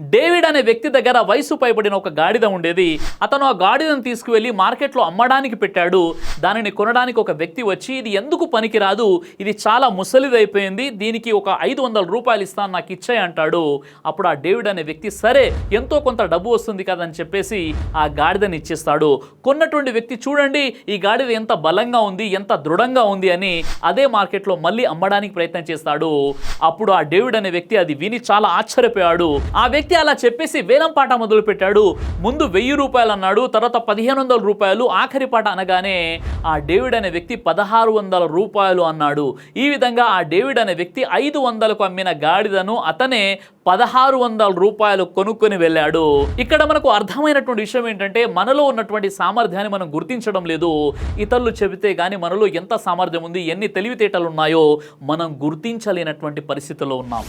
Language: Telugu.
డేవిడ్ అనే వ్యక్తి దగ్గర వయసు పైబడిన ఒక గాడిద ఉండేది. అతను ఆ గాడిదను తీసుకువెళ్ళి మార్కెట్లో అమ్మడానికి పెట్టాడు. దానిని కొనడానికి ఒక వ్యక్తి వచ్చి ఇది ఎందుకు పనికిరాదు? ఇది చాలా ముసలిదైపోయింది. దీనికి ఒక ఐదు వందల రూపాయలు ఇస్తాను నాకు ఇచ్చాయి అంటాడు. అప్పుడు ఆ డేవిడ్ అనే వ్యక్తి సరే ఎంతో కొంత డబ్బు వస్తుంది కదని చెప్పేసి ఆ గాడిదని ఇచ్చేస్తాడు. కొన్నటువంటి వ్యక్తి చూడండి ఈ గాడిద ఎంత బలంగా ఉంది ఎంత దృఢంగా ఉంది అని అదే మార్కెట్లో మళ్ళీ అమ్మడానికి ప్రయత్నం చేస్తాడు. అప్పుడు ఆ డేవిడ్ అనే వ్యక్తి అది విని చాలా ఆశ్చర్యపోయాడు. ఆ వ్యక్తి అలా చెప్పేసి వేలం పాట మొదలు పెట్టాడు ముందు వెయ్యి రూపాయలు అన్నాడు. తర్వాత పదిహేను వందల రూపాయలు ఆఖరి పాట అనగానే ఆ డేవిడ్ అనే వ్యక్తి పదహారు వందల రూపాయలు అన్నాడు. ఈ విధంగా ఆ డేవిడ్ అనే వ్యక్తి ఐదు వందలకు అమ్మిన గాడిదను అతనే పదహారు వందల రూపాయలు కొనుక్కొని వెళ్ళాడు. ఇక్కడ మనకు అర్థమైనటువంటి విషయం ఏంటంటే మనలో ఉన్నటువంటి సామర్థ్యాన్ని మనం గుర్తించడం లేదు. ఇతరులు చెబితే కానీ మనలో ఎంత సామర్థ్యం ఉంది ఎన్ని తెలివితేటలు ఉన్నాయో మనం గుర్తించలేనటువంటి పరిస్థితిలో ఉన్నాం.